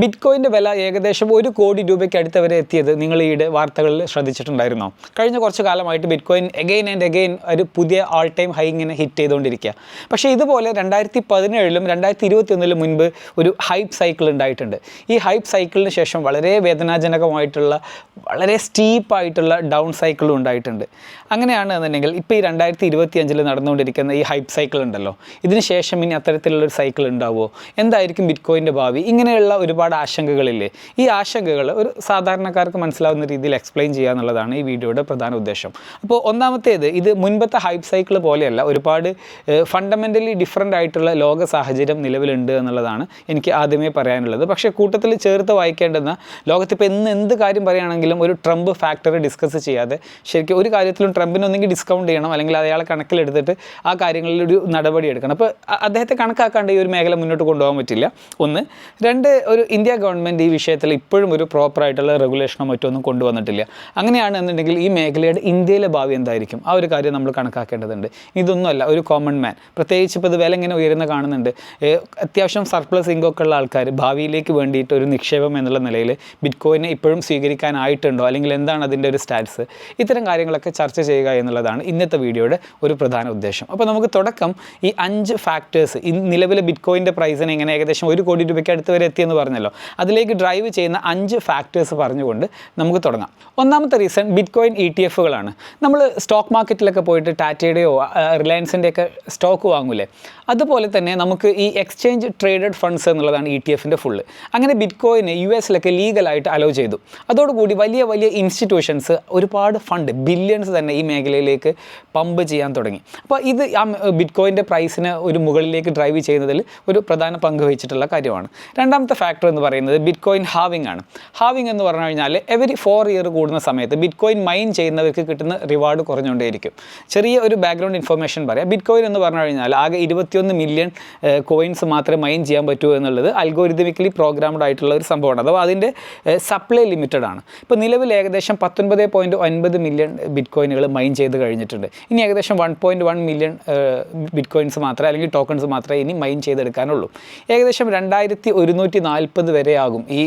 Bit കോയിന്റെ വില ഏകദേശം ഒരു കോടി രൂപയ്ക്ക് അടുത്ത് വരെ എത്തിയത് നിങ്ങൾ ഈയിടെ വാർത്തകളിൽ ശ്രദ്ധിച്ചിട്ടുണ്ടായിരുന്നോ? കഴിഞ്ഞ കുറച്ച് കാലമായിട്ട് ബിറ്റ്കോയിൻ എഗെയിൻ ആൻഡ് എഗെയിൻ ഒരു പുതിയ ആൾ ടൈം ഹൈ ഇങ്ങനെ ഹിറ്റ് ചെയ്തുകൊണ്ടിരിക്കുക. പക്ഷേ ഇതുപോലെ രണ്ടായിരത്തി പതിനേഴിലും രണ്ടായിരത്തി ഇരുപത്തി ഒന്നിലും മുൻപ് ഒരു ഹൈപ്പ് സൈക്കിൾ ഉണ്ടായിട്ടുണ്ട്. ഈ ഹൈപ്പ് സൈക്കിളിന് ശേഷം വളരെ വേദനാജനകമായിട്ടുള്ള വളരെ സ്റ്റീപ്പായിട്ടുള്ള ഡൗൺ സൈക്കിളും ഉണ്ടായിട്ടുണ്ട്. അങ്ങനെയാണ് എന്നുണ്ടെങ്കിൽ ഇപ്പോൾ ഈ രണ്ടായിരത്തി ഇരുപത്തി അഞ്ചിൽ നടന്നുകൊണ്ടിരിക്കുന്ന ഈ ഹൈപ്പ് സൈക്കിൾ ഉണ്ടല്ലോ. ഇതിന് ശേഷം ഇനി അത്തരത്തിലുള്ളൊരു സൈക്കിൾ ഉണ്ടാവുമോ? എന്തായിരിക്കും ബിറ്റ്കോയിന്റെ ഭാവി? ഇങ്ങനെയുള്ള ഒരുപാട് ആശങ്കകളില്ലേ? ഈ ആശങ്കകൾ ഒരു സാധാരണക്കാർക്ക് മനസ്സിലാവുന്ന രീതിയിൽ എക്സ്പ്ലെയിൻ ചെയ്യുക എന്നുള്ളതാണ് ഈ വീഡിയോയുടെ പ്രധാന ഉദ്ദേശം. അപ്പോൾ ഒന്നാമത്തേത് ഇത് മുൻപത്തെ ഹൈപ്പ് സൈക്കിൾ പോലെയല്ല ഒരുപാട് ഫണ്ടമെന്റലി ഡിഫറെന്റ് ആയിട്ടുള്ള ലോക സാഹചര്യം നിലവിലുണ്ട് എന്നുള്ളതാണ് എനിക്ക് ആദ്യമേ പറയാനുള്ളത്. പക്ഷേ കൂട്ടത്തിൽ ചേർത്ത് വായിക്കേണ്ടുന്ന ലോകത്തിപ്പോൾ എന്ന് എന്ത് കാര്യം പറയുകയാണെങ്കിലും ഒരു ട്രംപ് ഫാക്ടർ ഡിസ്കസ് ചെയ്യാതെ ശരിക്കും ഒരു കാര്യത്തിലും ട്രംപിന് ഒന്നെങ്കിൽ ഡിസ്കൗണ്ട് ചെയ്യണം അല്ലെങ്കിൽ അയാളെ കണക്കിലെടുത്തിട്ട് ആ കാര്യങ്ങളിൽ ഒരു നടപടി എടുക്കണം. അപ്പോൾ അദ്ദേഹത്തെ കണക്കാക്കാണ്ട് ഈ ഒരു മേഖല മുന്നോട്ട് കൊണ്ടുപോകാൻ പറ്റില്ല. ഒന്ന്. രണ്ട് ഒരു ഇന്ത്യ ഗവൺമെന്റ് ഈ വിഷയത്തിൽ ഇപ്പോഴും ഒരു പ്രോപ്പറായിട്ടുള്ള റെഗുലേഷനോ മറ്റോ ഒന്നും കൊണ്ടുവന്നിട്ടില്ല. അങ്ങനെയാണ് എന്നുണ്ടെങ്കിൽ ഈ മേഖലയുടെ ഇന്ത്യയിലെ ഭാവി എന്തായിരിക്കും? ആ ഒരു കാര്യം നമ്മൾ കണക്കാക്കേണ്ടതുണ്ട്. ഇതൊന്നുമല്ല ഒരു കോമൺ മാൻ പ്രത്യേകിച്ച് ഇപ്പോൾ ഇത് വില ഇങ്ങനെ ഉയരുന്ന കാണുന്നുണ്ട്. അത്യാവശ്യം സർപ്ലസ് ഇങ്കൊക്കെ ഉള്ള ആൾക്കാർ ഭാവിയിലേക്ക് വേണ്ടിയിട്ട് ഒരു നിക്ഷേപം എന്നുള്ള നിലയിൽ ബിറ്റ്കോയിനെ ഇപ്പോഴും സ്വീകരിക്കാനായിട്ടുണ്ടോ? അല്ലെങ്കിൽ എന്താണ് അതിന്റെ ഒരു സ്റ്റാറ്റസ് ഇത്തരം കാര്യങ്ങളൊക്കെ ചർച്ച ചെയ്യുക എന്നുള്ളതാണ് ഇന്നത്തെ വീഡിയോയുടെ ഒരു പ്രധാന ഉദ്ദേശം. അപ്പോൾ നമുക്ക് തുടക്കം ഈ അഞ്ച് ഫാക്ടേഴ്സ് ഈ നിലവിലെ ബിറ്റ് കോയിന്റെ പ്രൈസിന് എങ്ങനെ ഏകദേശം ഒരു കോടി രൂപയ്ക്ക് അടുത്ത് വരെ എത്തിയെന്ന് പറഞ്ഞല്ലോ. അതിലേക്ക് ഡ്രൈവ് ചെയ്യുന്ന അഞ്ച് ഫാക്ടേഴ്സ് പറഞ്ഞുകൊണ്ട് നമുക്ക് തുടങ്ങാം. ഒന്നാമത്തെ reason bitcoin E T എഫുകളാണ് നമ്മൾ സ്റ്റോക്ക് മാർക്കറ്റിലൊക്കെ പോയിട്ട് ടാറ്റയുടെയോ റിലയൻസിന്റെയൊക്കെ സ്റ്റോക്ക് വാങ്ങൂലേ? അതുപോലെ തന്നെ നമുക്ക് ഈ എക്സ്ചേഞ്ച് ട്രേഡഡ് ഫണ്ട്സ് എന്നുള്ളതാണ് ഇ ടി എഫിന്റെ ഫുള്ള് അങ്ങനെ ബിറ്റ് കോയിന് യു എസിലൊക്കെ ലീഗലായിട്ട് അലോ ചെയ്തു. അതോടുകൂടി വലിയ വലിയ ഇൻസ്റ്റിറ്റ്യൂഷൻസ് ഒരുപാട് ഫണ്ട് ബില്യൺസ് തന്നെ ഈ മേഖലയിലേക്ക് പമ്പ് ചെയ്യാൻ തുടങ്ങി. അപ്പോൾ ഇത് ആ ബിറ്റ് കോയിന്റെ പ്രൈസിന് ഒരു മുകളിലേക്ക് ഡ്രൈവ് ചെയ്യുന്നതിൽ ഒരു പ്രധാന പങ്ക് വഹിച്ചിട്ടുള്ള കാര്യമാണ്. രണ്ടാമത്തെ ഫാക്ടർ എന്ന് പറയുന്നത് ബിറ്റ് കോയിൻ ഹാവിംഗ് ആണ്. ഹാവിംഗ് എന്ന് പറഞ്ഞു കഴിഞ്ഞാൽ എവരി ഫോർ ഇയർ കൂടുന്ന സമയത്ത് ബിറ്റ് കോയിൻ മൈൻ ചെയ്യുന്നവർക്ക് കിട്ടുന്ന റിവാർഡ് കുറഞ്ഞുകൊണ്ടേയിരിക്കും. ചെറിയ ഒരു ബാക്ക്ഗ്രൗണ്ട് ഇൻഫർമേഷൻ പറയാം. ബിറ്റ് കോയിൻ എന്ന് പറഞ്ഞു കഴിഞ്ഞാൽ ആകെ ഇരുപത്തിയൊന്ന് മില്യൺ കോയിൻസ് മാത്രമേ മൈൻ ചെയ്യാൻ പറ്റൂ എന്നുള്ളത് അൽഗോരിതമിക്കലി പ്രോഗ്രാംഡ് ആയിട്ടുള്ള ഒരു സംഭവമാണ്. അഥവാ അതിന്റെ സപ്ലൈ ലിമിറ്റഡ് ആണ്. ഇപ്പോൾ നിലവിൽ ഏകദേശം പത്തൊൻപത് പോയിന്റ് ഒൻപത് മില്യൺ ബിറ്റ് കോയിനുകൾ മൈൻ ചെയ്ത് കഴിഞ്ഞിട്ടുണ്ട്. ഇനി ഏകദേശം one point one million bitcoins മാത്രമേ അല്ലെങ്കിൽ ടോക്കൺസ് മാത്രമേ ഇനി മൈൻ ചെയ്തെടുക്കാനുള്ളൂ. ഏകദേശം രണ്ടായിരത്തി ഒരുന്നൂറ്റി നാൽപ്പത് വരെ ആകും ഈ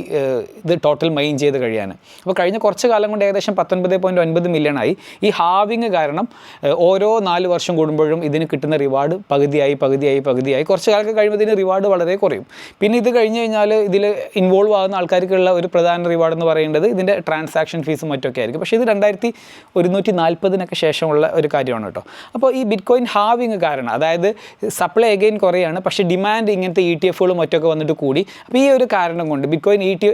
ഇത് ടോട്ടൽ മൈൻ ചെയ്ത് കഴിയാൻ. അപ്പോൾ കഴിഞ്ഞ കുറച്ച് കാലം കൊണ്ട് ഏകദേശം പത്തൊൻപത് പോയിന്റ് ഒൻപത് മില്യൺ ആയി. ഈ ഹാവിങ് കാരണം ഓരോ നാല് വർഷം കൂടുമ്പോഴും ഇതിന് കിട്ടുന്ന റിവാർഡ് പകുതിയായി പകുതിയായി പകുതിയായി. കുറച്ച് കാലം കഴിയുമ്പോൾ ഇതിന് റിവാർഡ് വളരെ കുറയും. പിന്നെ ഇത് കഴിഞ്ഞ് കഴിഞ്ഞാൽ ഇതിൽ ഇൻവോൾവ് ആകുന്ന ആൾക്കാർക്കുള്ള ഒരു പ്രധാന റിവാർഡ് എന്ന് പറയുന്നത് ഇതിന്റെ ട്രാൻസാക്ഷൻ ഫീസും മറ്റൊക്കെ ആയിരിക്കും. പക്ഷേ ഇത് രണ്ടായിരത്തി ഒരുന്നൂറ്റി നാൽപ്പതിനൊക്കെ ശേഷമുള്ള ഒരു കാര്യമാണ് കേട്ടോ. അപ്പോൾ ഈ ബിറ്റ് കോയിൻ ഹാവിങ് കാരണം അതായത് സപ്ലൈ അഗെയിൻ കുറയാണ് പക്ഷേ ഡിമാൻഡ് ഇങ്ങനത്തെ ഇ ടി എഫുകളും മറ്റൊക്കെ വന്നിട്ട് കൂടി. അപ്പോൾ ഈ ഒരു കാരണം കൊണ്ട് bitcoin E T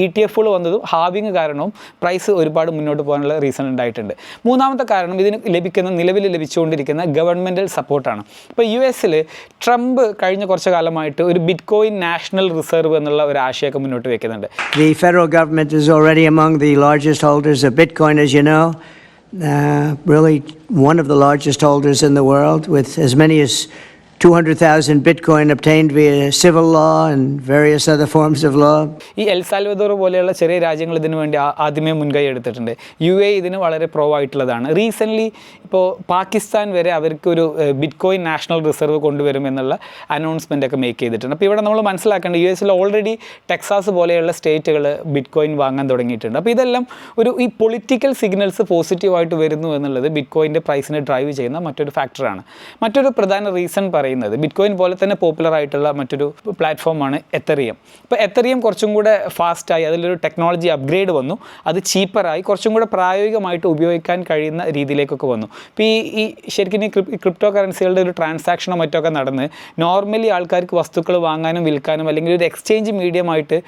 E T എഫുകൾ വന്നതും ഹാവിങ് കാരണവും പ്രൈസ് ഒരുപാട് മുന്നോട്ട് പോകാനുള്ള റീസൺ ഉണ്ടായിട്ടുണ്ട്. മൂന്നാമത്തെ കാരണം ഇതിന് ലഭിക്കുന്ന നിലവിൽ ലഭിച്ചുകൊണ്ടിരിക്കുന്ന ഗവൺമെന്റൽ സപ്പോർട്ടാണ് ഇപ്പോൾ യു എസിൽ ട്രംപ് കഴിഞ്ഞ കുറച്ച് കാലമായിട്ട് ഒരു ബിറ്റ്കോയിൻ നാഷണൽ റിസർവ് എന്നുള്ള ഒരു ആശയമൊക്കെ മുന്നോട്ട് വെക്കുന്നുണ്ട്. The federal government is already among the largest holders of Bitcoin, as you know. Uh, really, one of the largest holders in the world, with as many as 200,000 Bitcoin obtained via civil law and various other forms of law. ഈ El Salvador പോലെയുള്ള ചെറിയ രാജ്യങ്ങൾ ഇതിനു വേണ്ടി ആദ്യമേ മുൻകൈ എടുത്തിട്ടുണ്ട്. U A ഇതിന് വളരെ പ്രോ ആയിട്ടുള്ളതാണ്. റീസെന്റ്ലി ഇപ്പോൾ പാകിസ്ഥാൻ വരെ അവർക്കൊരു ഒരു ബിറ്റ്കോയിൻ നാഷണൽ റിസർവ് കൊണ്ടുവരും എന്നുള്ള അനൗൺസ്മെന്റ് ഒക്കെ മേക്ക് ചെയ്തിട്ടുണ്ട്. അപ്പോൾ ഇവിടെ നമ്മൾ മനസ്സിലാക്കേണ്ടത് യു എസിൽ ഓൾറെഡി ടെക്സാസ് പോലെയുള്ള സ്റ്റേറ്റുകൾ ബിറ്റ്കോയിൻ വാങ്ങാൻ തുടങ്ങിയിട്ടുണ്ട്. അപ്പോൾ ഇതെല്ലാം ഒരു ഈ പൊളിറ്റിക്കൽ സിഗ്നൽസ് പോസിറ്റീവായിട്ട് വരുന്നു എന്നുള്ളത് ബിറ്റ്കോയിന്റെ പ്രൈസിനെ ഡ്രൈവ് ചെയ്യുന്ന മറ്റൊരു ഫാക്ടറാണ് മറ്റൊരു പ്രധാന റീസൺ പറയുന്നത് ബിറ്റ് കോയിൻ പോലെ തന്നെ പോപ്പുലർ ആയിട്ടുള്ള മറ്റൊരു പ്ലാറ്റ്ഫോമാണ് എത്തറിയം ഇപ്പോൾ എത്തറിയം കുറച്ചും കൂടെ ഫാസ്റ്റായി അതിലൊരു ടെക്നോളജി അപ്ഗ്രേഡ് വന്നു. അത് ചീപ്പറായി കുറച്ചും കൂടെ പ്രായോഗികമായിട്ട് ഉപയോഗിക്കാൻ കഴിയുന്ന രീതിയിലേക്കൊക്കെ വന്നു. ഇപ്പോൾ ഈ ഈ ശരിക്കും ഈ ക്രിപ്റ്റോ കറൻസികളുടെ ഒരു ട്രാൻസാക്ഷനോ മറ്റൊക്കെ നടന്ന് നോർമലി ആൾക്കാർക്ക് വസ്തുക്കൾ വാങ്ങാനും വിൽക്കാനും അല്ലെങ്കിൽ ഒരു എക്സ്ചേഞ്ച് മീഡിയമായിട്ട്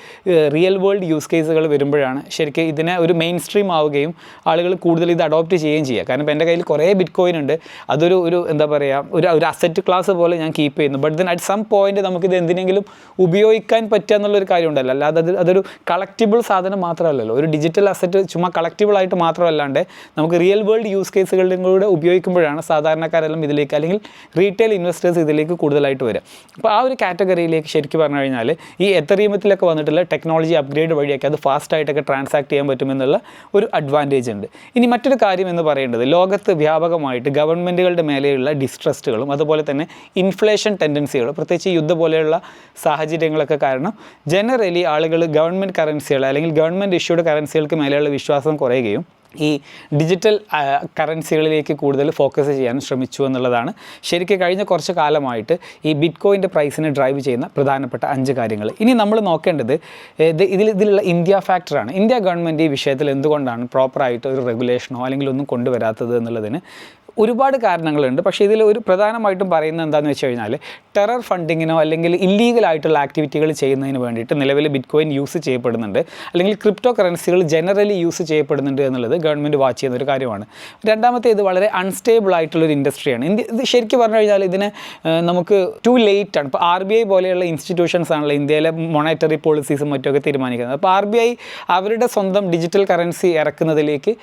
റിയൽ വേൾഡ് യൂസ് കേസുകൾ വരുമ്പോഴാണ് ശരിക്കും ഇതിനെ ഒരു മെയിൻ സ്ട്രീം ആവുകയും ആളുകൾ കൂടുതൽ ഇത് അഡോപ്റ്റ് ചെയ്യുകയും ചെയ്യുക. കാരണം ഇപ്പോൾ എന്റെ കയ്യിൽ കുറേ ബിറ്റ് കോയിൻ ഉണ്ട്. അതൊരു ഒരു എന്താ പറയുക ഒരു ഒരു അസറ്റ് ക്ലാസ് പോലെ ഞാൻ കീപ്പ് ചെയ്യുന്നു. But then at some point നമുക്കിത് എന്തിനെങ്കിലും ഉപയോഗിക്കാൻ പറ്റുക എന്നുള്ളൊരു കാര്യം ഉണ്ടല്ലോ അല്ലാതെ അത് അതൊരു കളക്റ്റിബിൾ സാധനം മാത്രമല്ലല്ലോ. ഒരു ഡിജിറ്റൽ അസറ്റ് ചുമ്മാ കളക്റ്റിബിൾ ആയിട്ട് മാത്രമല്ലാണ്ട് നമുക്ക് റിയൽ വേൾഡ് യൂസ് കേസുകളിലും കൂടെ ഉപയോഗിക്കുമ്പോഴാണ് സാധാരണക്കാരെല്ലാം ഇതിലേക്ക് അല്ലെങ്കിൽ റീറ്റെയിൽ ഇൻവെസ്റ്റേഴ്സ് ഇതിലേക്ക് കൂടുതലായിട്ട് വരിക. അപ്പോൾ ആ ഒരു കാറ്റഗറിയിലേക്ക് ശരിക്കും പറഞ്ഞു കഴിഞ്ഞാൽ ഈ എത്തറിയമത്തിലൊക്കെ വന്നിട്ടുള്ള ടെക്നോളജി അപ്ഗ്രേഡ് വഴിയൊക്കെ അത് ഫാസ്റ്റായിട്ടൊക്കെ ട്രാൻസാക്ട് ചെയ്യാൻ പറ്റുമെന്നുള്ള ഒരു അഡ്വാന്റേജ് ഉണ്ട്. ഇനി മറ്റൊരു കാര്യം എന്ന് പറയേണ്ടത് ലോകത്ത് വ്യാപകമായിട്ട് ഗവൺമെന്റുകളുടെ മേലെയുള്ള ഡിസ്ട്രസ്റ്റുകളും അതുപോലെ തന്നെ ഇൻഫ്ലേഷൻ ടെൻഡൻസികൾ പ്രത്യേകിച്ച് യുദ്ധ പോലെയുള്ള സാഹചര്യങ്ങളൊക്കെ കാരണം ജനറലി ആളുകൾ ഗവൺമെന്റ് കറൻസികൾ അല്ലെങ്കിൽ ഗവൺമെന്റ് ഇഷ്യൂഡ് കറൻസികൾക്ക് മേലെയുള്ള വിശ്വാസം കുറയുകയും ഈ ഡിജിറ്റൽ കറൻസികളിലേക്ക് കൂടുതൽ ഫോക്കസ് ചെയ്യാൻ ശ്രമിച്ചു എന്നുള്ളതാണ്. ശരിക്കും കഴിഞ്ഞ കുറച്ച് കാലമായിട്ട് ഈ ബിറ്റ് കോയിന്റെ പ്രൈസിനെ ഡ്രൈവ് ചെയ്യുന്ന പ്രധാനപ്പെട്ട അഞ്ച് കാര്യങ്ങൾ. ഇനി നമ്മൾ നോക്കേണ്ടത് ഇത് ഇതിൽ ഇതിലുള്ള ഇന്ത്യ ഫാക്ടറാണ് ഇന്ത്യ ഗവൺമെന്റ് ഈ വിഷയത്തിൽ എന്തുകൊണ്ടാണ് പ്രോപ്പറായിട്ട് ഒരു റെഗുലേഷനോ അല്ലെങ്കിൽ ഒന്നും കൊണ്ടുവരാത്തത് എന്നുള്ളതിന് ഒരുപാട് കാരണങ്ങളുണ്ട്. പക്ഷേ ഇതിൽ ഒരു പ്രധാനമായിട്ടും പറയുന്നത് എന്താണെന്ന് വെച്ച് കഴിഞ്ഞാൽ ടെറർ ഫണ്ടിങ്ങിനോ അല്ലെങ്കിൽ ഇല്ലീഗൽ ആയിട്ടുള്ള ആക്ടിവിറ്റികൾ ചെയ്യുന്നതിന് വേണ്ടിയിട്ട് നിലവിൽ ബിറ്റ് കോയിൻ യൂസ് ചെയ്യപ്പെടുന്നുണ്ട്. അല്ലെങ്കിൽ ക്രിപ്റ്റോ കറൻസികൾ ജനറലി യൂസ് ചെയ്യപ്പെടുന്നുണ്ട് എന്നുള്ളത് ഗവൺമെന്റ് വാച്ച് ചെയ്യുന്ന ഒരു കാര്യമാണ്. രണ്ടാമത്തെ ഇത് വളരെ അൺസ്റ്റേബിൾ ആയിട്ടുള്ളൊരു ഇൻഡസ്ട്രിയാണ് ഇന്ത്യ ഇത് ശരിക്കും പറഞ്ഞു കഴിഞ്ഞാൽ ഇതിനെ നമുക്ക് ടു ലേറ്റ് ആണ്. ഇപ്പോൾ ആർ ബി ഐ പോലെയുള്ള ഇൻസ്റ്റിറ്റ്യൂഷൻസ് ആണല്ലോ ഇന്ത്യയിലെ മൊണറ്ററി പോളിസീസും മറ്റുമൊക്കെ തീരുമാനിക്കുന്നത്. അപ്പോൾ ആർ ബി ഐ അവരുടെ സ്വന്തം ഡിജിറ്റൽ കറൻസി ഇറക്കുന്നതിലേക്ക്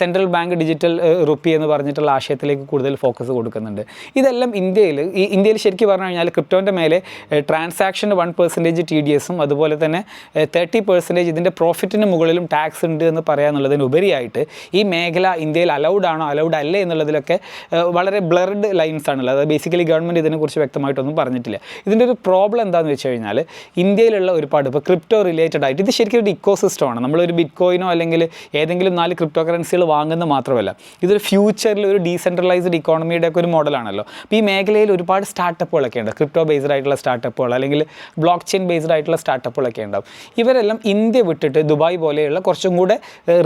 സെൻട്രൽ ബാങ്ക് ഡിജിറ്റൽ റുപ്പി എന്ന് പറഞ്ഞിട്ടുള്ള ആശയത്തിലേക്ക് കൂടുതൽ ഫോക്കസ് കൊടുക്കുന്നുണ്ട്. ഇതെല്ലാം ഇന്ത്യയിൽ ഈ ഇന്ത്യയിൽ ശരിക്കും പറഞ്ഞു കഴിഞ്ഞാൽ ക്രിപ്റ്റോന്റെ മേലെ ട്രാൻസാക്ഷന് വൺ പെർസെന്റേജ് ടി ഡി എസും അതുപോലെ തന്നെ തേർട്ടി പെർസെന്റേജ് ഇതിന്റെ പ്രോഫിറ്റിന് മുകളിലും ടാക്സ് ഉണ്ട് എന്ന് പറയാന്നുള്ളതിന് ഉപരിയായിട്ട് ഈ മേഖല ഇന്ത്യയിൽ അലൗഡ് ആണോ അലൗഡ് അല്ലേ എന്നുള്ളതിലൊക്കെ വളരെ ബ്ലർഡ് ലൈൻസ് ആണുള്ളത്. അതായത് ബേസിക്കലി ഗവൺമെന്റ് ഇതിനെക്കുറിച്ച് വ്യക്തമായിട്ടൊന്നും പറഞ്ഞിട്ടില്ല. ഇതിന്റെ ഒരു പ്രോബ്ലം എന്താണെന്ന് വെച്ച് കഴിഞ്ഞാൽ ഇന്ത്യയിലുള്ള ഒരുപാട് ഇപ്പോൾ ക്രിപ്റ്റോ റിലേറ്റഡ് ആയിട്ട് ഇത് ശരിക്കും ഒരു ഇക്കോ സിസ്റ്റമാണ് നമ്മളൊരു ബിറ്റ് കോയിനോ അല്ലെങ്കിൽ ഏതെങ്കിലും നാല് ക്രിപ്റ്റോ കറൻസികൾ വാങ്ങുന്നത് മാത്രമല്ല ഇതൊരു ഫ്യൂച്ചറിൽ ഒരു ഡീസെൻട്രലൈസ്ഡ് ഇക്കോണമിയുടെ ഒക്കെ ഒരു മോഡലാണല്ലോ അപ്പോൾ ഈ മേഖലയിൽ ഒരുപാട് സ്റ്റാർട്ടപ്പുകളൊക്കെ ഉണ്ട്. ക്രിപ്റ്റോ ബേസ്ഡ് ആയിട്ടുള്ള സ്റ്റാർട്ടപ്പുകൾ അല്ലെങ്കിൽ ബ്ലോക്ക് ചെയിൻ ബേസ്ഡ് ആയിട്ടുള്ള സ്റ്റാർട്ടപ്പുകളൊക്കെ ഉണ്ടാവും. ഇവരെല്ലാം ഇന്ത്യ വിട്ടിട്ട് ദുബായ് പോലെയുള്ള കുറച്ചും കൂടെ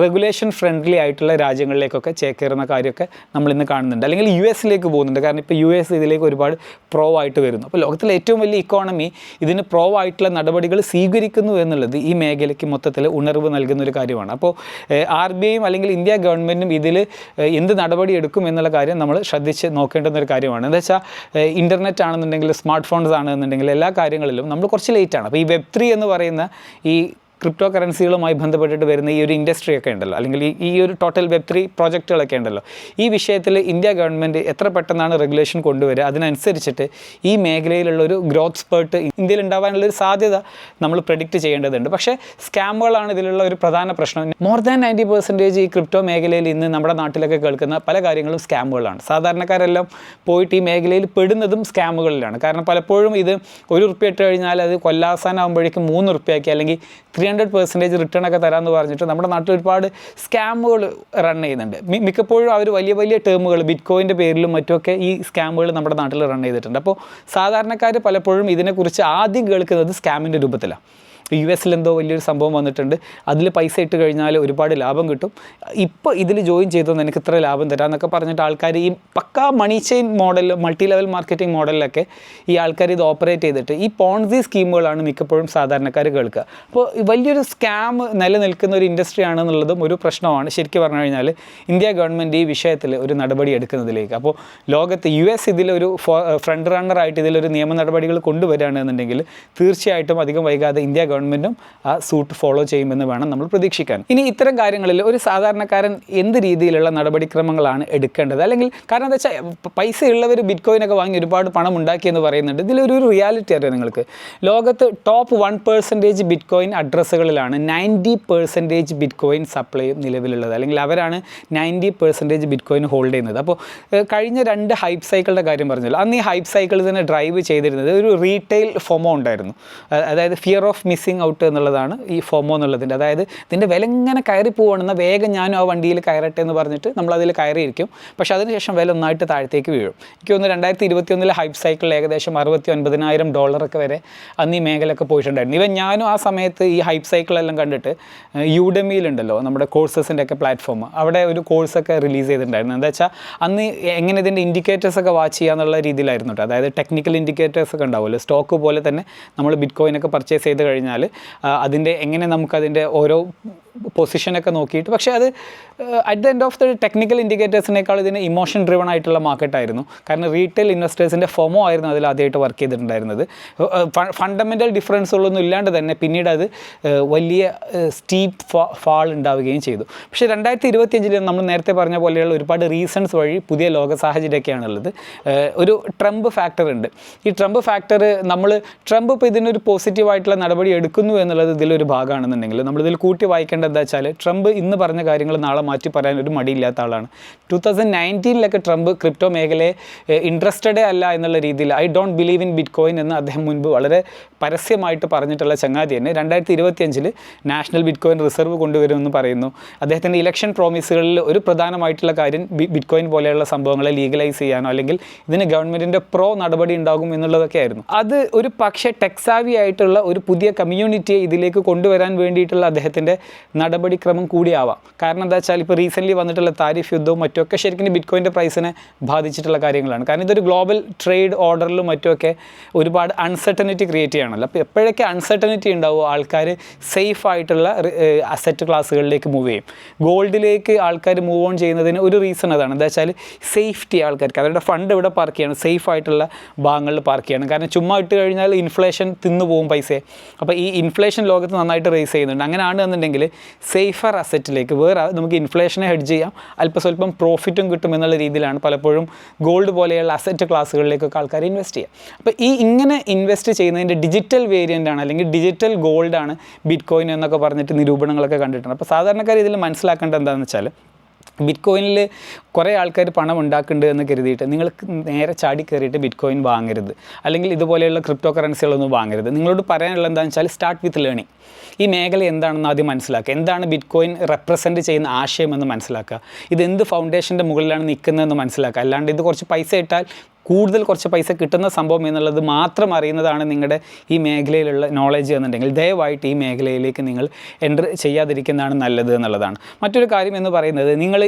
റെഗുലേഷൻ ഫ്രണ്ട്ലി ആയിട്ടുള്ള രാജ്യങ്ങളിലേക്കൊക്കെ ചേക്കേറുന്ന കാര്യമൊക്കെ നമ്മൾ ഇന്ന് കാണുന്നുണ്ട്. അല്ലെങ്കിൽ യു എസിലേക്ക് പോകുന്നുണ്ട്. കാരണം ഇപ്പോൾ യു എസ് ഇതിലേക്ക് ഒരുപാട് പ്രോ ആയിട്ട് വരുന്നു. അപ്പോൾ ലോകത്തിലെ ഏറ്റവും വലിയ ഇക്കോണമി ഇതിന് പ്രോ ആയിട്ടുള്ള നടപടികൾ സ്വീകരിക്കുന്നു എന്നുള്ളത് ഈ മേഖലയ്ക്ക് മൊത്തത്തിൽ ഉണർവ് നൽകുന്ന ഒരു കാര്യമാണ്. അപ്പോൾ ആർ ബി ഐയും അല്ലെങ്കിൽ ഇന്ത്യ ഗവൺമെന്റും ഇതിൽ എന്ത് നടപടി എടുക്കും എന്നുള്ള കാര്യം നമ്മൾ ശ്രദ്ധിച്ച് നോക്കേണ്ടുന്ന ഒരു കാര്യമാണ്. എന്താ വെച്ചാൽ ഇന്റർനെറ്റ് ആണെന്നുണ്ടെങ്കിൽ സ്മാർട്ട് ഫോൺസ് ആണെന്നുണ്ടെങ്കിൽ എല്ലാ കാര്യങ്ങളിലും നമ്മൾ കുറച്ച് ലേറ്റാണ് അപ്പോൾ ഈ വെബ് ത്രീ എന്ന് പറയുന്ന ഈ ക്രിപ്റ്റോ കറൻസികളുമായി ബന്ധപ്പെട്ടിട്ട് വരുന്ന ഈ ഒരു ഇൻഡസ്ട്രി ഒക്കെ ഉണ്ടല്ലോ. അല്ലെങ്കിൽ ഈ- ഒരു ടോട്ടൽ വെബ് ത്രീ പ്രോജക്റ്റുകളൊക്കെ ഉണ്ടല്ലോ. ഈ വിഷയത്തിൽ ഇന്ത്യ ഗവൺമെന്റ് എത്ര പെട്ടെന്നാണ് റെഗുലേഷൻ കൊണ്ടുവരിക? അതിനനുസരിച്ചിട്ട് ഈ മേഖലയിലുള്ള ഒരു ഗ്രോത്ത് സ്പേർട്ട് ഇന്ത്യയിൽ ഉണ്ടാവാനുള്ള ഒരു സാധ്യത നമ്മൾ പ്രഡിക്റ്റ് ചെയ്യേണ്ടതുണ്ട്. പക്ഷേ സ്കാമുകളാണ് ഇതിലുള്ള ഒരു പ്രധാന പ്രശ്നം. മോർ ദാൻ നയന്റി പെർസെന്റേജ് ഈ ക്രിപ്റ്റോ മേഖലയിൽ ഇന്ന് നമ്മുടെ നാട്ടിലൊക്കെ കേൾക്കുന്ന പല കാര്യങ്ങളും സ്കാമുകളാണ് സാധാരണക്കാരെല്ലാം പോയിട്ട് ഈ മേഖലയിൽ പെടുന്നതും സ്കാമുകളിലാണ് കാരണം പലപ്പോഴും ഇത് ഒരു ഉറുപ്പ്യ ഇട്ട് കഴിഞ്ഞാൽ അത് കൊല്ലാസാനാകുമ്പോഴേക്കും മൂന്ന് ഉറുപ്പ്യാക്കി അല്ലെങ്കിൽ ഹൺഡ്രഡ് പെർസെന്റേജ് റിട്ടേൺ ഒക്കെ തരാമെന്ന് പറഞ്ഞിട്ട് നമ്മുടെ നാട്ടിൽ ഒരുപാട് സ്കാമുകൾ റൺ ചെയ്യുന്നുണ്ട്. മിക്കപ്പോഴും അവർ വലിയ വലിയ ടേമുകൾ ബിറ്റ് കോയിന്റെ പേരിലും മറ്റുമൊക്കെ ഈ സ്കാമുകൾ നമ്മുടെ നാട്ടിൽ റൺ ചെയ്തിട്ടുണ്ട്. അപ്പോൾ സാധാരണക്കാർ പലപ്പോഴും ഇതിനെക്കുറിച്ച് ആദ്യം കേൾക്കുന്നത് സ്കാമിന്റെ രൂപത്തിലാണ് യു എസിൽ എന്തോ വലിയൊരു സംഭവം വന്നിട്ടുണ്ട്. അതിൽ പൈസ ഇട്ട് കഴിഞ്ഞാൽ ഒരുപാട് ലാഭം കിട്ടും. ഇപ്പോൾ ഇതിൽ ജോയിൻ ചെയ്തോ എനിക്ക് ഇത്ര ലാഭം തരാം എന്നൊക്കെ പറഞ്ഞിട്ട് ആൾക്കാർ ഈ പക്ക money chain model multi level marketing മോഡലിലൊക്കെ ഈ ആൾക്കാർ ഇത് ഓപ്പറേറ്റ് ചെയ്തിട്ട് ഈ പോൺസി സ്കീമുകളാണ് മിക്കപ്പോഴും സാധാരണക്കാർ കേൾക്കുക. അപ്പോൾ വലിയൊരു സ്കാം നിലനിൽക്കുന്ന ഒരു ഇൻഡസ്ട്രി ആണെന്നുള്ളതും ഒരു പ്രശ്നമാണ്. ശരിക്കും പറഞ്ഞു കഴിഞ്ഞാൽ ഇന്ത്യ ഗവൺമെന്റ് ഈ വിഷയത്തിൽ ഒരു നടപടി എടുക്കുന്നതിലേക്ക്. അപ്പോൾ ലോകത്ത് യു എസ് ഇതിലൊരു ഫ്രണ്ട് റണ്ണറായിട്ട് ഇതിലൊരു നിയമ നടപടികൾ കൊണ്ടുവരികയാണെന്നുണ്ടെങ്കിൽ തീർച്ചയായിട്ടും അധികം വൈകാതെ ഇന്ത്യ ഗവൺമെന്റും ആ സൂട്ട് ഫോളോ ചെയ്യുമെന്ന് വേണം നമ്മൾ പ്രതീക്ഷിക്കാൻ. ഇനി ഇത്തരം കാര്യങ്ങളിൽ ഒരു സാധാരണക്കാരൻ എന്ത് രീതിയിലുള്ള നടപടിക്രമങ്ങളാണ് എടുക്കേണ്ടത്? അല്ലെങ്കിൽ കാരണം എന്താ വെച്ചാൽ പൈസ ഉള്ളവർ ബിറ്റ് കോയിനൊക്കെ വാങ്ങി ഒരുപാട് പണം ഉണ്ടാക്കി എന്ന് പറയുന്നുണ്ട്. ഇതിലൊരു റിയാലിറ്റി അറിയാം നിങ്ങൾക്ക്? ലോകത്ത് top one percentage bitcoin അഡ്രസ്സുകളിലാണ് നയന്റി പെർസെന്റേജ് ബിറ്റ് കോയിൻ സപ്ലൈയും നിലവിലുള്ളത്. അല്ലെങ്കിൽ അവരാണ് ninety percentage bitcoin hold ചെയ്യുന്നത് അപ്പോൾ കഴിഞ്ഞ രണ്ട് ഹൈപ്പ് സൈക്കിളുടെ കാര്യം പറഞ്ഞല്ലോ. അന്ന് ഈ ഹൈപ്പ് സൈക്കിൾ തന്നെ ഡ്രൈവ് ചെയ്തിരുന്നത് ഒരു റീറ്റെയിൽ ഫോമോ ഉണ്ടായിരുന്നു. അതായത് ഫിയർ ഓഫ് മിസ്സിങ് ഔട്ട് എന്നുള്ളതാണ് ഈ ഫോമോ എന്നുള്ളതിന്റെ. അതായത് ഇതിന്റെ വില ഇങ്ങനെ കയറി പോകണമെന്ന വേഗം ഞാനും ആ വണ്ടിയിൽ കയറട്ടെ എന്ന് പറഞ്ഞിട്ട് നമ്മൾ കയറിയിരിക്കും. പക്ഷേ അതിനുശേഷം വില ഒന്നായിട്ട് താഴത്തേക്ക് വീഴും. എനിക്ക് തോന്നുന്നു രണ്ടായിരത്തി ഇരുപത്തി ഒന്നിലെ ഹൈപ്പ് സൈക്കിളിൽ ഏകദേശം അറുപത്തി ഒൻപതിനായിരം ഡോളറൊക്കെ വരെ അന്ന് ഈ മേഖലയൊക്കെ പോയിട്ടുണ്ടായിരുന്നു. ഇവൻ ഞാനും ആ സമയത്ത് ഈ ഹൈപ്പ് സൈക്കിളെല്ലാം കണ്ടിട്ട് യൂഡമിയിലുണ്ടല്ലോ നമ്മുടെ കോഴ്സസിന്റെ ഒക്കെ പ്ലാറ്റ്ഫോം അവിടെ ഒരു കോഴ്സൊക്കെ റിലീസ് ചെയ്തിട്ടുണ്ടായിരുന്നു. എന്താ വെച്ചാൽ അന്ന് എങ്ങനെ ഇതിന്റെ ഇൻഡിക്കേറ്റേഴ്സ് ഒക്കെ വാച്ച് ചെയ്യാന്നുള്ള രീതിയിലായിരുന്നു കേട്ടോ അതായത് ടെക്നിക്കൽ ഇൻഡിക്കേറ്റേഴ്സ് ഒക്കെ ഉണ്ടാവുമല്ലോ. സ്റ്റോക്ക് പോലെ തന്നെ നമ്മൾ ബിറ്റ് കോയിനൊക്കെ പർച്ചേസ് ചെയ്ത് കഴിഞ്ഞാൽ അതിന്റെ എങ്ങനെ നമുക്കതിന്റെ ഓരോ പൊസിഷനൊക്കെ നോക്കിയിട്ട്. പക്ഷേ അത് at the end of the technical ഇൻഡിക്കേറ്റേഴ്സിനേക്കാൾ ഇതിന് ഇമോഷൻ ഡ്രിവൺ ആയിട്ടുള്ള മാർക്കറ്റായിരുന്നു കാരണം റീറ്റെയിൽ ഇൻവെസ്റ്റേഴ്സിന്റെ ഫോമോ ആയിരുന്നു അതിൽ ആദ്യമായിട്ട് വർക്ക് ചെയ്തിട്ടുണ്ടായിരുന്നത്. ഫണ്ടമെന്റൽ ഡിഫറൻസുകളൊന്നും ഇല്ലാണ്ട് തന്നെ പിന്നീട് അത് വലിയ സ്റ്റീപ്പ് ഫാൾ ഉണ്ടാവുകയും ചെയ്തു. പക്ഷേ രണ്ടായിരത്തി ഇരുപത്തിയഞ്ചിൽ നമ്മൾ നേരത്തെ പറഞ്ഞ പോലെയുള്ള ഒരുപാട് റീസൺസ് വഴി പുതിയ ലോക സാഹചര്യമൊക്കെയാണുള്ളത്. ഒരു ട്രംപ് ഫാക്ടർ ഉണ്ട്. ഈ ട്രംപ് ഫാക്ടർ നമ്മൾ ട്രംപ് ഇപ്പോൾ ഇതിനൊരു പോസിറ്റീവായിട്ടുള്ള നടപടി എടുക്കുന്നു എന്നുള്ളത് ഇതിലൊരു ഭാഗമാണെന്നുണ്ടെങ്കിൽ നമ്മളിതിൽ കൂട്ടി വായിക്കേണ്ടത് മനസ്സിലാക്കേണ്ടത് എന്താ വെച്ചാൽ ട്രംപ് ഇന്ന് പറഞ്ഞ കാര്യങ്ങൾ നാളെ മാറ്റി പറയാൻ ഒരു മടിയില്ലാത്ത ആളാണ്. ടു തൗസൻഡ് നയന്റീനിലൊക്കെ ട്രംപ് ക്രിപ്റ്റോ മേഖലയെ ഇൻട്രസ്റ്റഡ് അല്ല എന്നുള്ള രീതിയിൽ I don't believe in bitcoin എന്ന് അദ്ദേഹം മുൻപ് വളരെ പരസ്യമായിട്ട് പറഞ്ഞിട്ടുള്ള ചങ്ങാതി തന്നെ രണ്ടായിരത്തി ഇരുപത്തിയഞ്ചിൽ നാഷണൽ ബിറ്റ് കോയിൻ റിസർവ് കൊണ്ടുവരുമെന്ന് പറയുന്നു. അദ്ദേഹത്തിന്റെ ഇലക്ഷൻ പ്രോമിസുകളിൽ ഒരു പ്രധാനമായിട്ടുള്ള കാര്യം ബിറ്റ് കോയിൻ പോലെയുള്ള സംഭവങ്ങളെ ലീഗലൈസ് ചെയ്യാനോ അല്ലെങ്കിൽ ഇതിന് ഗവൺമെന്റിന്റെ പ്രോ നടപടി ഉണ്ടാകും എന്നുള്ളതൊക്കെ ആയിരുന്നു. അത് ഒരു പക്ഷേ ടെക്സാവി ആയിട്ടുള്ള ഒരു പുതിയ കമ്മ്യൂണിറ്റിയെ ഇതിലേക്ക് കൊണ്ടുവരാൻ വേണ്ടിയിട്ടുള്ള അദ്ദേഹത്തിന്റെ നടപടിക്രമം കൂടിയാവാം. കാരണം എന്താ വെച്ചാൽ ഇപ്പോൾ റീസെന്റ്ലി വന്നിട്ടുള്ള താരിഫ് യുദ്ധവും മറ്റുമൊക്കെ ശരിക്കും ബിറ്റ്കോയിന്റെ പ്രൈസിനെ ബാധിച്ചിട്ടുള്ള കാര്യങ്ങളാണ്. കാരണം ഇതൊരു ഗ്ലോബൽ ട്രേഡ് ഓർഡറിലും മറ്റുമൊക്കെ ഒരുപാട് അൺസർട്ടനിറ്റി ക്രിയേറ്റ് ചെയ്യണമല്ലോ അപ്പോൾ എപ്പോഴൊക്കെ അൺസർട്ടനിറ്റി ഉണ്ടാവുമോ ആൾക്കാർ സേഫ് ആയിട്ടുള്ള അസറ്റ് ക്ലാസ്സുകളിലേക്ക് മൂവ് ചെയ്യും. ഗോൾഡിലേക്ക് ആൾക്കാർ മൂവ് ഓൺ ചെയ്യുന്നതിന് ഒരു റീസൺ അതാണ്. എന്താ വെച്ചാൽ സേഫ്റ്റി ആൾക്കാർക്ക്. അവരുടെ ഫണ്ട് ഇവിടെ പാർക്ക് ചെയ്യണം? സേഫ് ആയിട്ടുള്ള ഭാഗങ്ങളിൽ പാർക്ക് ചെയ്യണം. കാരണം ചുമ്മാ ഇട്ട് കഴിഞ്ഞാൽ ഇൻഫ്ലേഷൻ തിന്നു പോകും പൈസയെ. അപ്പോൾ ഈ ഇൻഫ്ലേഷൻ ലോകത്ത് നന്നായിട്ട് റേസ് ചെയ്യുന്നുണ്ട്. അങ്ങനെ എന്നുണ്ടെങ്കിൽ സേഫർ അസറ്റിലേക്ക് വേറെ നമുക്ക് ഇൻഫ്ലേഷനെ ഹെഡ് ചെയ്യാം. അല്പം സ്വല്പം പ്രോഫിറ്റും കിട്ടും എന്നുള്ള രീതിയിലാണ് പലപ്പോഴും ഗോൾഡ് പോലെയുള്ള അസറ്റ് ക്ലാസ്സുകളിലേക്കൊക്കെ ആൾക്കാർ ഇൻവെസ്റ്റ് ചെയ്യുക. അപ്പോൾ ഈ ഇങ്ങനെ ഇൻവെസ്റ്റ് ചെയ്യുന്നതിന്റെ ഡിജിറ്റൽ വേരിയന്റ് ആണ് അല്ലെങ്കിൽ ഡിജിറ്റൽ ഗോൾഡാണ് ബിറ്റ് കോയിൻ എന്നൊക്കെ പറഞ്ഞിട്ട് നിരൂപണങ്ങളൊക്കെ കണ്ടിട്ടുണ്ട്. അപ്പോൾ സാധാരണക്കാർ ഇതിൽ മനസ്സിലാക്കേണ്ടത് എന്താണെന്ന് വെച്ചാൽ ബിറ്റ് കോയിനിൽ കുറേ ആൾക്കാർ പണം ഉണ്ടാക്കുന്നുണ്ട് എന്ന് കരുതിയിട്ട് നിങ്ങൾ നേരെ ചാടി കയറിയിട്ട് ബിറ്റ് കോയിൻ വാങ്ങരുത്. അല്ലെങ്കിൽ ഇതുപോലെയുള്ള ക്രിപ്റ്റോ കറൻസികളൊന്നും വാങ്ങരുത്. നിങ്ങളോട് പറയാനുള്ള എന്താണെന്ന് വെച്ചാൽ സ്റ്റാർട്ട് വിത്ത് ലേണിംഗ് ഈ മേഖല എന്താണെന്ന് ആദ്യം മനസ്സിലാക്കുക. എന്താണ് ബിറ്റ് കോയിൻ റെപ്രസെന്റ് ചെയ്യുന്ന ആശയം എന്ന് മനസ്സിലാക്കുക. ഇത് എന്ത് ഫൗണ്ടേഷന്റെ മുകളിലാണ് നിൽക്കുന്നതെന്ന് മനസ്സിലാക്കുക. അല്ലാണ്ട് ഇത് കുറച്ച് പൈസ ഇട്ടാൽ കൂടുതൽ കുറച്ച് പൈസ കിട്ടുന്ന സംഭവം എന്നുള്ളത് മാത്രം അറിയുന്നതാണ് നിങ്ങളുടെ ഈ മേഖലയിലുള്ള നോളജ് എന്നുണ്ടെങ്കിൽ. ദയവായിട്ട് ഈ മേഖലയിലേക്ക് നിങ്ങൾ എന്റർ ചെയ്യാതിരിക്കുന്നതാണ് നല്ലത് എന്നുള്ളതാണ്. മറ്റൊരു കാര്യം എന്ന് പറയുന്നത് നിങ്ങൾ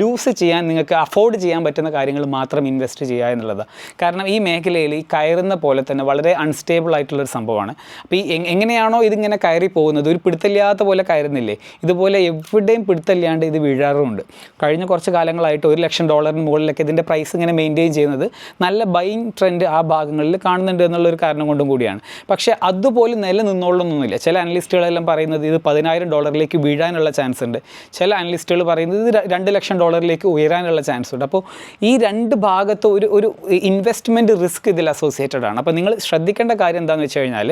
ലൂസ് ചെയ്യാൻ നിങ്ങൾക്ക് അഫോർഡ് ചെയ്യാൻ പറ്റുന്ന കാര്യങ്ങൾ മാത്രം ഇൻവെസ്റ്റ് ചെയ്യുക എന്നുള്ളതാണ്. കാരണം ഈ മേഖലയിൽ ഈ കയറുന്ന പോലെ തന്നെ വളരെ അൺസ്റ്റേബിൾ ആയിട്ടുള്ളൊരു സംഭവമാണ്. അപ്പോൾ ഈ എങ്ങനെയാണോ ഇതിങ്ങനെ കയറി പോകുന്നത്? ഒരു പിടുത്തമില്ലാത്ത പോലെ കയറുന്നില്ലേ? ഇതുപോലെ എവിടെയും പിടുത്തല്ലാണ്ട് ഇത് വീഴാറുമുണ്ട്. കഴിഞ്ഞ കുറച്ച് കാലങ്ങളായിട്ട് ഒരു ലക്ഷം ഡോളറിന് മുകളിലൊക്കെ ഇതിന്റെ പ്രൈസ് ഇങ്ങനെ മെയിന്റെയിൻ ചെയ്യുന്നത് നല്ല ബൈങ് ട്രെൻഡ് ആ ഭാഗങ്ങളിൽ കാണുന്നുണ്ട് എന്നുള്ളൊരു കാരണം കൊണ്ടും കൂടിയാണ്. പക്ഷേ അതുപോലെ നിലനിന്നോളൊന്നുമില്ല ചില അനലിസ്റ്റുകളെല്ലാം പറയുന്നത് ഇത് പതിനായിരം ഡോളറിലേക്ക് വീഴാനുള്ള ചാൻസ് ഉണ്ട്. ചില അനലിസ്റ്റുകൾ പറയുന്നത് ഇത് രണ്ട് ലക്ഷം ഡോളറിലേക്ക് ഉയരാനുള്ള ചാൻസ് ഉണ്ട്. അപ്പോൾ ഈ രണ്ട് ഭാഗത്ത് ഒരു ഒരു ഇൻവെസ്റ്റ്മെന്റ് റിസ്ക് ഇതിൽ അസോസിയേറ്റഡ് ആണ്. അപ്പോൾ നിങ്ങൾ ശ്രദ്ധിക്കേണ്ട കാര്യം എന്താണെന്ന് വെച്ച് കഴിഞ്ഞാൽ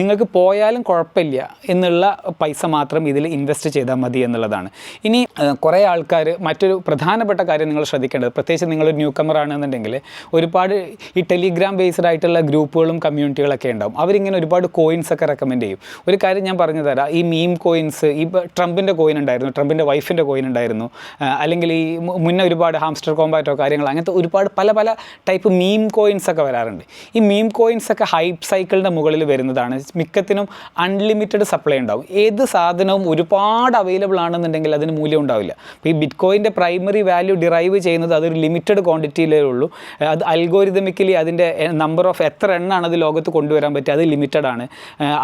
നിങ്ങൾക്ക് പോയാലും കുഴപ്പമില്ല എന്നുള്ള പൈസ മാത്രം ഇതിൽ ഇൻവെസ്റ്റ് ചെയ്താൽ മതി എന്നുള്ളതാണ്. ഇനി കുറേ ആൾക്കാർ മറ്റൊരു പ്രധാനപ്പെട്ട കാര്യം നിങ്ങൾ ശ്രദ്ധിക്കേണ്ടത്. പ്രത്യേകിച്ച് നിങ്ങളൊരു ന്യൂ കമർ ആണെന്നുണ്ടെങ്കിൽ ഒരുപാട് ഈ ടെലിഗ്രാം ബേസ്ഡ് ആയിട്ടുള്ള ഗ്രൂപ്പുകളും കമ്മ്യൂണിറ്റികളൊക്കെ ഉണ്ടാവും. അവരിങ്ങനെ ഒരുപാട് കോയിൻസ് ഒക്കെ റെക്കമെൻഡ് ചെയ്യും. ഒരു കാര്യം ഞാൻ പറഞ്ഞു തരാം. ഈ മീം കോയിൻസ് ഈ ട്രംപിന്റെ കോയിൻ ഉണ്ടായിരുന്നു. ട്രംപിന്റെ വൈഫിന്റെ കോയിൻ ഉണ്ടായിരുന്നു. അല്ലെങ്കിൽ ഈ മുന്നേ ഒരുപാട് ഹാംസ്റ്റർ കോമ്പാറ്റോ കാര്യങ്ങൾ അങ്ങനത്തെ ഒരുപാട് പല പല ടൈപ്പ് മീം കോയിൻസ് ഒക്കെ വരാറുണ്ട്. ഈ മീം കോയിൻസ് ഒക്കെ ഹൈപ്പ് സൈക്കിളിന്റെ മുകളിൽ വരുന്നതാണ്. മിക്കത്തിനും അൺലിമിറ്റഡ് സപ്ലൈ ഉണ്ടാവും. ഏത് സാധനവും ഒരുപാട് അവൈലബിൾ ആണെന്നുണ്ടെങ്കിൽ അതിന് മൂല്യം ഉണ്ടാവില്ല. അപ്പോൾ ഈ ബിറ്റ് കോയിന്റെ പ്രൈമറി വാല്യൂ ഡിറൈവ് ചെയ്യുന്നത് അതൊരു ലിമിറ്റഡ് ക്വാണ്ടിറ്റിയിലേ ഉള്ളൂ. അത് അൽഗോരിതമിക്കലി അതിന്റെ നമ്പർ ഓഫ് എത്ര എണ്ണമാണ് അത് ലോകത്ത് കൊണ്ടുവരാൻ പറ്റുക അത് ലിമിറ്റഡ് ആണ്.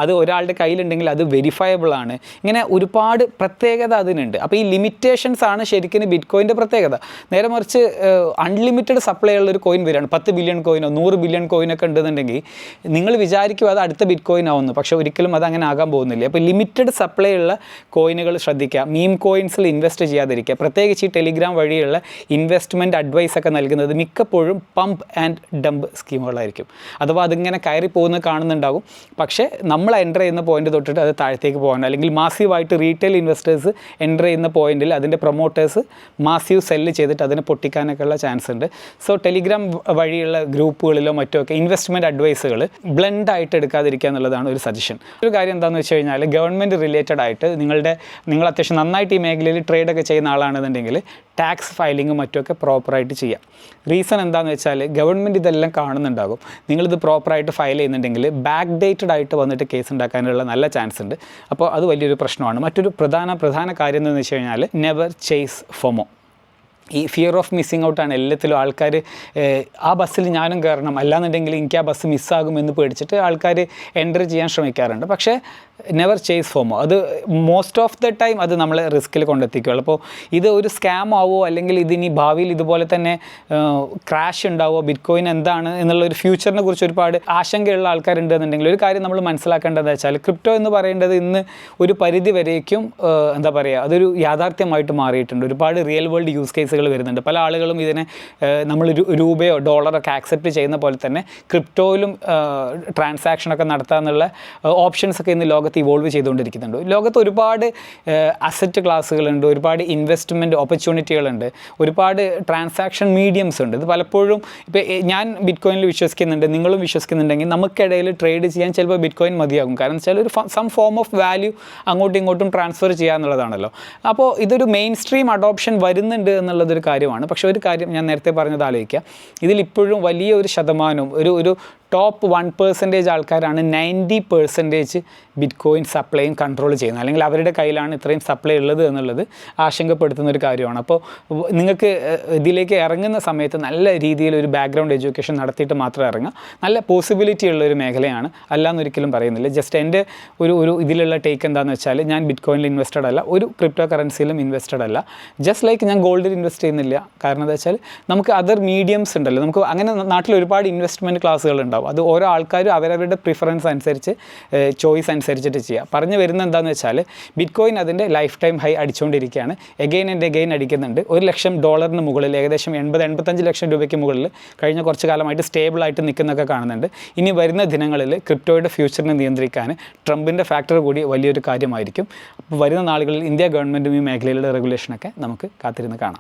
അത് ഒരാളുടെ കയ്യിലുണ്ടെങ്കിൽ അത് വെരിഫയബിൾ ആണ്. ഇങ്ങനെ ഒരുപാട് പ്രത്യേകത അതിനുണ്ട്. അപ്പോൾ ഈ ലിമിറ്റേഷൻസ് ആണ് ശരിക്കും ബിറ്റ് കോയിന്റെ പ്രത്യേകത. നേരെ മറിച്ച് അൺലിമിറ്റഡ് സപ്ലൈ ഉള്ള ഒരു കോയിൻ വരികയാണ്. പത്ത് ബില്യൺ കോയിനോ നൂറ് ബില്യൺ കോയിനൊക്കെ ഉണ്ടെന്നുണ്ടെങ്കിൽ നിങ്ങൾ വിചാരിക്കും അത് അടുത്ത ബിറ്റ് കോയിൻ ആവുന്നു. പക്ഷേ ഒരിക്കലും അത് അങ്ങനെ ആകാൻ പോകുന്നില്ല. അപ്പോൾ ലിമിറ്റഡ് സപ്ലൈ ഉള്ള കോയിനുകൾ ശ്രദ്ധിക്കുക. മീം കോയിൻസിൽ ഇൻവെസ്റ്റ് ചെയ്യാതിരിക്കുക. പ്രത്യേകിച്ച് ഈ ടെലിഗ്രാം വഴിയുള്ള ഇൻവെസ്റ്റ്മെന്റ് അഡ്വൈസ് ഒക്കെ നൽകുന്നത് മിക്കപ്പോഴും പമ്പ് ആൻഡ് ഡംപ് സ്കീമുകളായിരിക്കും. അഥവാ അതിങ്ങനെ കയറി പോകുന്നത് കാണുന്നുണ്ടാകും. പക്ഷേ നമ്മൾ എന്റർ ചെയ്യുന്ന പോയിന്റ് തൊട്ടിട്ട് അത് താഴത്തേക്ക് പോകാൻ അല്ലെങ്കിൽ മാസീവായിട്ട് റീറ്റെയിൽ ഇൻവെസ്റ്റേഴ്സ് എന്റർ ചെയ്യുന്ന പോയിന്റിൽ അതിന്റെ പ്രൊമോട്ടേഴ്സ് മാസീവ് സെല്ല് ചെയ്തിട്ട് അതിനെ പൊട്ടിക്കാനൊക്കെ ഉള്ള ചാൻസ് ഉണ്ട്. സോ ടെലിഗ്രാം വഴിയുള്ള ഗ്രൂപ്പുകളിലോ മറ്റോ ഒക്കെ ഇൻവെസ്റ്റ്മെന്റ് അഡ്വൈസുകൾ ബ്ലെൻഡ് ആയിട്ട് എടുക്കാതിരിക്കുക എന്നുള്ളതാണ് ഒരു സജഷൻ ഒരു കാര്യം എന്താണെന്ന് വെച്ച് കഴിഞ്ഞാൽ ഗവൺമെന്റ് റിലേറ്റഡ് ആയിട്ട് നിങ്ങളുടെ നിങ്ങൾ അത്യാവശ്യം നന്നായിട്ട് ഈ മേഖലയിൽ ട്രേഡൊക്കെ ചെയ്യുന്ന ആളാണെന്നുണ്ടെങ്കിൽ ടാക്സ് ഫയലിങ്ങും മറ്റുമൊക്കെ പ്രോപ്പറായിട്ട് ചെയ്യാം. റീസൺ എന്താണെന്ന് വെച്ചാൽ ഗവൺമെന്റ് ഇതെല്ലാം കാണുന്നുണ്ടാകും. നിങ്ങളിത് പ്രോപ്പറായിട്ട് ഫയൽ ചെയ്യുന്നുണ്ടെങ്കിൽ ബാക്ക് ഡേറ്റഡ് ആയിട്ട് വന്നിട്ട് കേസ് ഉണ്ടാക്കാനുള്ള നല്ല ചാൻസ് ഉണ്ട്. അപ്പോൾ അത് വലിയൊരു പ്രശ്നമാണ്. മറ്റൊരു പ്രധാന പ്രധാന കാര്യം എന്താണെന്ന് വെച്ച് കഴിഞ്ഞാൽ നെവർ ചേസ് ഫൊമോ ഈ ഫിയർ ഓഫ് മിസ്സിങ് ഔട്ടാണ് എല്ലാത്തിലും ആൾക്കാർ ആ ബസ്സിൽ ഞാനും കയറണം അല്ലാന്നുണ്ടെങ്കിൽ എനിക്ക് ആ ബസ് മിസ്സാകുമെന്ന് പേടിച്ചിട്ട് ആൾക്കാർ എന്റർ ചെയ്യാൻ ശ്രമിക്കാറുണ്ട്. പക്ഷേ നെവർ ചേസ് ഫോമോ. അത് മോസ്റ്റ് ഓഫ് ദ ടൈം അത് നമ്മളെ റിസ്കിൽ കൊണ്ടെത്തിക്കുകയുള്ളൂ അപ്പോൾ ഇത് ഒരു സ്കാം ആവോ അല്ലെങ്കിൽ ഇതിനി ഭാവിയിൽ ഇതുപോലെ തന്നെ ക്രാഷ് ഉണ്ടാവോ ബിറ്റ് കോയിൻ എന്താണ് എന്നുള്ള ഒരു ഫ്യൂച്ചറിനെ കുറിച്ച് ഒരുപാട് ആശങ്കയുള്ള ആൾക്കാരുണ്ട് എന്നുണ്ടെങ്കിൽ ഒരു കാര്യം നമ്മൾ മനസ്സിലാക്കേണ്ടത് വെച്ചാൽ ക്രിപ്റ്റോ എന്ന് പറയേണ്ടത് ഇന്ന് ഒരു പരിധി വരേക്കും എന്താ പറയുക അതൊരു യാഥാർത്ഥ്യമായിട്ട് മാറിയിട്ടുണ്ട്. ഒരുപാട് റിയൽ വേൾഡ് യൂസ് കേസസ് കേസുകൾ വരുന്നുണ്ട്. പല ആളുകളും ഇതിനെ നമ്മൾ രൂപയോ ഡോളറോ ഒക്കെ ആക്സെപ്റ്റ് ചെയ്യുന്ന പോലെ തന്നെ ക്രിപ്റ്റോയിലും ട്രാൻസാക്ഷനൊക്കെ നടത്താമെന്നുള്ള ഓപ്ഷൻസ് ഒക്കെ ഇന്ന് ലോകത്ത് ഇവോൾവ് ചെയ്തുകൊണ്ടിരിക്കുന്നുണ്ട്. ലോകത്ത് ഒരുപാട് അസറ്റ് ക്ലാസ്സുകളുണ്ട് ഒരുപാട് ഇൻവെസ്റ്റ്മെന്റ് ഓപ്പർച്യൂണിറ്റികളുണ്ട് ഒരുപാട് ട്രാൻസാക്ഷൻ മീഡിയംസ് ഉണ്ട്. ഇത് പലപ്പോഴും ഇപ്പോൾ ഞാൻ ബിറ്റ്കോയിനിൽ വിശ്വസിക്കുന്നുണ്ട് നിങ്ങളും വിശ്വസിക്കുന്നുണ്ടെങ്കിൽ നമുക്കിടയിൽ ട്രേഡ് ചെയ്യാൻ ചിലപ്പോൾ ബിറ്റ്കോയിൻ മതിയാകും. കാരണം വെച്ചാൽ ഒരു സം ഫോം ഓഫ് വാല്യൂ അങ്ങോട്ടും ഇങ്ങോട്ടും ട്രാൻസ്ഫർ ചെയ്യുക എന്നുള്ളതാണല്ലോ അപ്പോൾ ഇതൊരു മെയിൻ സ്ട്രീം അഡോപ്ഷൻ വരുന്നുണ്ട് എന്നുള്ളതൊരു കാര്യമാണ്. പക്ഷേ ഒരു കാര്യം ഞാൻ നേരത്തെ പറഞ്ഞത് ആലോചിക്കുക ഇതിൽ ഇപ്പോഴും വലിയ ഒരു ശതമാനവും ഒരു ഒരു ടോപ്പ് വൺ പെർസെന്റേജ് ആൾക്കാരാണ് നയന്റി പെർസെന്റേജ് ബിറ്റ് കോയിൻ സപ്ലൈയും കൺട്രോൾ ചെയ്യുന്നത്. അല്ലെങ്കിൽ അവരുടെ കയ്യിലാണ് ഇത്രയും സപ്ലൈ ഉള്ളത് എന്നുള്ളത് ആശങ്കപ്പെടുത്തുന്ന ഒരു കാര്യമാണ്. അപ്പോൾ നിങ്ങൾക്ക് ഇതിലേക്ക് ഇറങ്ങുന്ന സമയത്ത് നല്ല രീതിയിൽ ഒരു ബാക്ക്ഗ്രൗണ്ട് എഡ്യൂക്കേഷൻ നടത്തിയിട്ട് മാത്രം ഇറങ്ങുക. നല്ല പോസിബിലിറ്റി ഉള്ള ഒരു മേഖലയാണ്. അല്ലാന്നൊരിക്കലും പറയുന്നില്ല. ജസ്റ്റ് എന്റെ ഒരു ഒരു ഇതിലുള്ള ടേക്ക് എന്താണെന്ന് വെച്ചാൽ ഞാൻ ബിറ്റ് കോയിനിൽ ഇൻവെസ്റ്റഡ് അല്ല. ഒരു ക്രിപ്റ്റോ കറൻസിയിലും ഇൻവെസ്റ്റഡ് അല്ല. ജസ്റ്റ് ലൈക്ക് ഞാൻ ഗോൾഡിൽ ഇൻവെസ്റ്റ് ചെയ്യുന്നില്ല. കാരണം എന്താ വെച്ചാൽ നമുക്ക് അതർ മീഡിയംസ് ഉണ്ടല്ലോ. നമുക്ക് അങ്ങനെ നാട്ടിൽ ഒരുപാട് ഇൻവെസ്റ്റ്മെന്റ് ക്ലാസ്സുകൾ ഉണ്ടാവും. അത് ഓരോ ആൾക്കാരും അവരവരുടെ പ്രിഫറൻസ് അനുസരിച്ച് ചോയ്സ് അനുസരിച്ചിട്ട് ചെയ്യുക പറഞ്ഞു വരുന്നത് എന്താണെന്ന് വെച്ചാൽ ബിറ്റ് കോയിൻ അതിന്റെ ലൈഫ് ടൈം ഹൈ അടിച്ചുകൊണ്ടിരിക്കുകയാണ്. എഗെയിൻ ആൻഡ് എഗെയിൻ അടിക്കുന്നുണ്ട്. ഒരു ലക്ഷം ഡോളറിന് മുകളിൽ ഏകദേശം എൺപത് എൺപത്തഞ്ച് ലക്ഷം രൂപയ്ക്ക് മുകളിൽ കഴിഞ്ഞ കുറച്ച് കാലമായിട്ട് സ്റ്റേബിളായിട്ട് നിൽക്കുന്നൊക്കെ കാണുന്നുണ്ട്. ഇനി വരുന്ന ദിനങ്ങളിൽ ക്രിപ്റ്റോയുടെ ഫ്യൂച്ചറിനെ നിയന്ത്രിക്കാൻ ട്രംപിന്റെ ഫാക്ടർ കൂടി വലിയൊരു കാര്യമായിരിക്കും. അപ്പോൾ വരുന്ന നാളുകളിൽ ഇന്ത്യ ഗവൺമെന്റും ഈ മേഖലയിലുള്ള റെഗുലേഷനൊക്കെ നമുക്ക് കാത്തിരുന്ന് കാണാം.